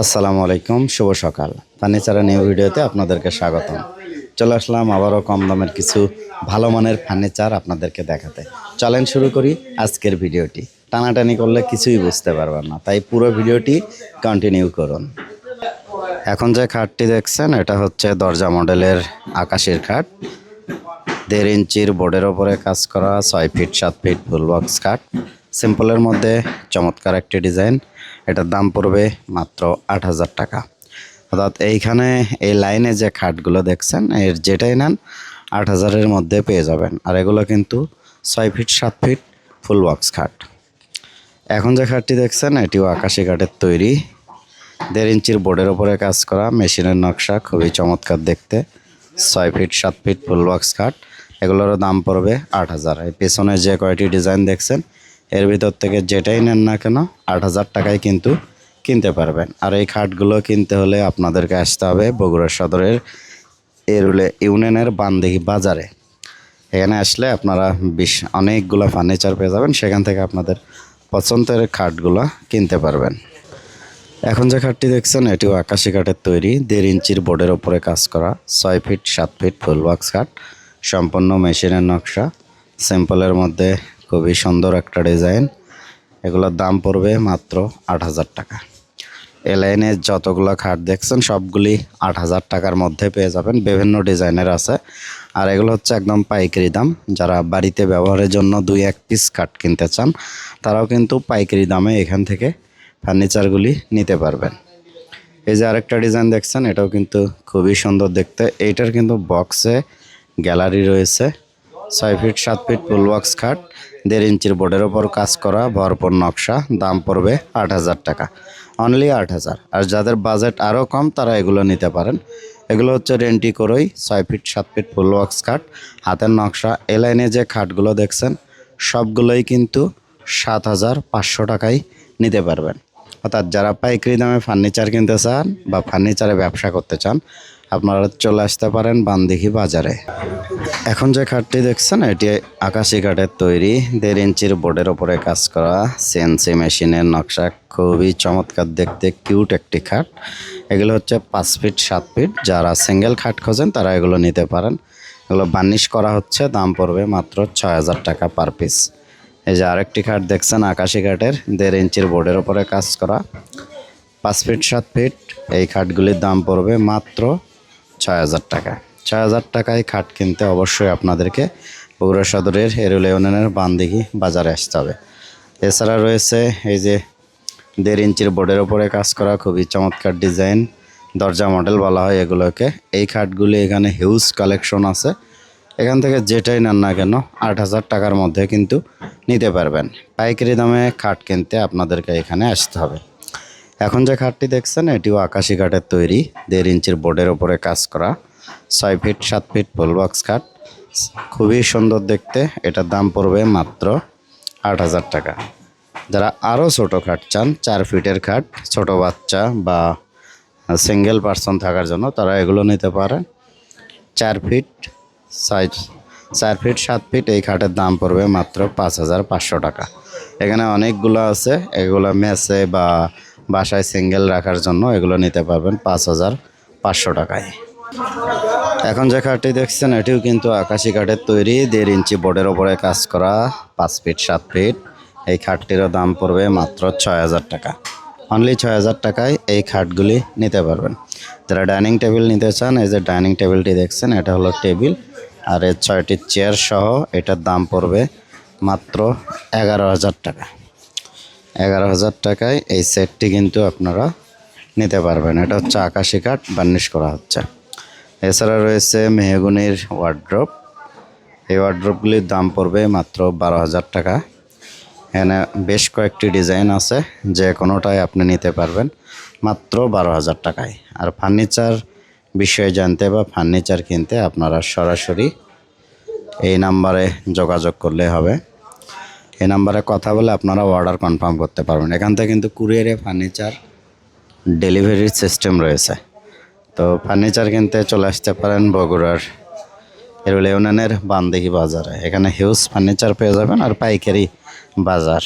আসসালামু আলাইকুম, শুভ সকাল। ফার্নিচারের নিউ ভিডিওতে আপনাদেরকে স্বাগতম। চলে আসলাম আবারও কম দামের কিছু ভালো মানের ফার্নিচার আপনাদেরকে দেখাতে। চলেন শুরু করি আজকের ভিডিওটি। টানাটানি করলে কিছুই বুঝতে পারবেন না, তাই পুরো ভিডিওটি কন্টিনিউ করুন। এখন যে খাটটি দেখছেন, এটা হচ্ছে দরজা মডেলের আকাশের খাট। দেড় ইঞ্চির বোর্ডের ওপরে কাজ করা, ছয় ফিট সাত ফিট ফুল বক্স খাট। সিম্পলের মধ্যে চমৎকার একটি ডিজাইন। এটার দাম পড়বে মাত্র আট হাজার টাকা। অর্থাৎ এইখানে এই লাইনে যে খাটগুলো দেখছেন, এর যেটাই নেন, আট হাজারের মধ্যে পেয়ে যাবেন। আর এগুলো কিন্তু ছয় ফিট, সাত ফিট ফুল বক্স খাট। এখন যে খাটটি দেখছেন, এটিও আকাশি কাঠের তৈরি। দেড় ইঞ্চির বোর্ডের ওপরে কাজ করা মেশিনের নকশা, খুবই চমৎকার দেখতে। ছয় ফিট, সাত ফিট ফুল বক্স খাট। এগুলোরও দাম পড়বে আট হাজার। এই পেছনে যে কয়টি ডিজাইন দেখছেন এর ভিতর থেকে যেটাই নেন না কেন আট হাজার টাকায় কিন্তু কিনতে পারবেন। আর এই খাটগুলো কিনতে হলে আপনাদেরকে আসতে হবে বগুড়া সদরের এরুলে ইউনিয়নের বান্দিহি বাজারে। এখানে আসলে আপনারা বিশ অনেকগুলো ফার্নিচার পেয়ে যাবেন, সেখান থেকে আপনাদের পছন্দের খাটগুলো কিনতে পারবেন। এখন যে খাটটি দেখছেন, এটিও আকাশি কাঠের তৈরি, দেড় ইঞ্চির বোর্ডের ওপরে কাজ করা, ছয় ফিট, সাত ফিট ফুল বক্স খাট, সম্পূর্ণ মেশিনের নকশা সিম্পলের মধ্যে খুবই সুন্দর একটা ডিজাইন। এগুলোর দাম পড়বে মাত্র আট হাজার টাকা। এ লাইনে যতগুলো খাট দেখছেন, সবগুলি আট হাজার টাকার মধ্যে পেয়ে যাবেন। বিভিন্ন ডিজাইনের আছে। আর এগুলো হচ্ছে একদম পাইকারি দাম। যারা বাড়িতে ব্যবহারের জন্য দুই এক পিস কাঠ কিনতে চান, তারাও কিন্তু পাইকারি দামে এখান থেকে ফার্নিচারগুলি নিতে পারবেন। এই যে আরেকটা ডিজাইন দেখছেন, এটাও কিন্তু খুবই সুন্দর দেখতে। এইটার কিন্তু বক্সে গ্যালারি রয়েছে। ছয় ফিট, সাত ফিট ফুল বক্স খাট, দেড় ইঞ্চির বোর্ডের ওপর কাজ করা ভরপুর নকশা, দাম পড়বে আট হাজার টাকা। অনলি আট হাজার। আর যাদের বাজেট আরও কম, তারা এগুলো নিতে পারেন। এগুলো হচ্ছে রেন্টি করোই ছয় ফিট, সাত ফিট ফুল বক্স খাট। হাতের নকশা, এ লাইনে যে খাটগুলো দেখছেন, সবগুলোই কিন্তু সাত হাজার পাঁচশো টাকায় নিতে পারবেন। অর্থাৎ যারা পাইকারি দামে ফার্নিচার কিনতে চান বা ফার্নিচারে ব্যবসা করতে চান আপনারা চলে আসতে পারেন বান্দিহি বাজারে। এখন যে খাটটি দেখছেন, এটি আকাশি কাঠের তৈরি। দেড় ইঞ্চির বোর্ডের ওপরে কাজ করা সিএনসি মেশিনের নকশা। খুবই চমৎকার, দেখতে কিউট একটি খাট। এগুলো হচ্ছে পাঁচ ফিট, সাত ফিট। যারা সিঙ্গেল খাট খোঁজেন, তারা এগুলো নিতে পারেন। এগুলো বার্নিশ করা হচ্ছে, দাম পড়বে মাত্র ছয় হাজার টাকা পার পিস। এই যে আরেকটি খাট দেখছেন, আকাশি কাঠের। দেড় ইঞ্চির বোর্ডের ওপরে কাজ করা। পাঁচ ফিট, সাত ফিট, এই খাটগুলির দাম পড়বে মাত্র ছয় হাজার টাকা। ছয় হাজার টাকায় খাট কিনতে অবশ্যই আপনাদেরকে বগুড়া সদরের এরুল ইউনিয়নের বানদিঘি বাজারে আসতে হবে। এছাড়া রয়েছে এই যে দেড় ইঞ্চির বোর্ডের ওপরে কাজ করা খুবই চমৎকার ডিজাইন, দরজা মডেল বলা হয় এগুলোকে। এই খাটগুলি এখানে হিউজ কালেকশন আছে। এখান থেকে যেটাই নেন না কেন আট হাজার টাকার মধ্যে কিন্তু নিতে পারবেন। পাইকারি দামে খাট কিনতে আপনাদেরকে এখানে আসতে হবে। এখন যে খাটটি দেখছেন, এটিও আকাশি কাঠের তৈরি, দেড় ইঞ্চির বোর্ডের ওপরে কাজ করা, ছয় ফিট, সাত ফিট বক্স খাট। খুবই সুন্দর দেখতে, এটার দাম পড়বে মাত্র আট হাজার টাকা। যারা আরও ছোটো খাট চান, চার ফিটের খাট, ছোট বাচ্চা বা সিঙ্গেল পার্সন থাকার জন্য, তারা এগুলো নিতে পারেন। চার ফিট সাইজ, চার ফিট, সাত ফিট, এই খাটের দাম পড়বে মাত্র পাঁচ হাজার পাঁচশো টাকা। এখানে অনেকগুলো আছে, এগুলো মেসে বা বাসায় সিঙ্গেল রাখার জন্য এগুলো নিতে পারবেন পাঁচ হাজার পাঁচশো টাকায়। এখন যে খাটটি দেখছেন, এটিও কিন্তু আকাশি কাঠের তৈরি, দেড় ইঞ্চি বোর্ডের ওপরে কাজ করা, পাঁচ ফিট সাত ফিট এই খাটটিরও দাম পড়বে মাত্র ছয় হাজার টাকা। অনলি ছয় হাজার টাকায় এই খাটগুলি নিতে পারবেন। যারা ডাইনিং টেবিল নিতে চান, এই যে ডাইনিং টেবিলটি দেখছেন, এটা হলো টেবিল। আর এর ছয়টি চেয়ার সহ এটার দাম পড়বে মাত্র এগারো হাজার টাকা। এগারো হাজার টাকায় এই সেটটি কিন্তু আপনারা নিতে পারবেন। এটা হচ্ছে আকাশি কাঠ বার্নিশ করা হচ্ছে। এছাড়া রয়েছে মেহগুনির ওয়ার্ড্রপ এই ওয়ার্ড্রপগুলির দাম পড়বে মাত্র বারো হাজার টাকা। এখানে বেশ কয়েকটি ডিজাইন আছে, যে কোনোটাই আপনি নিতে পারবেন মাত্র বারো হাজার টাকায়। আর ফার্নিচার বিষয়ে জানতে বা ফার্নিচার কিনতে আপনারা সরাসরি এই নাম্বারে যোগাযোগ করলে হবে। এই নাম্বারে কথা বলে আপনারা অর্ডার কনফার্ম করতে পারবেন। এখান থেকে কিন্তু কুরিয়ারে ফার্নিচার ডেলিভারির সিস্টেম রয়েছে। তো ফার্নিচার কিনতে চলে আসতে পারেন বগুড়ার এরুল ইউনিয়নের বান্দিহি বাজারে। এখানে হিউজ ফার্নিচার পেয়ে যাবেন আর পাইকারি বাজার।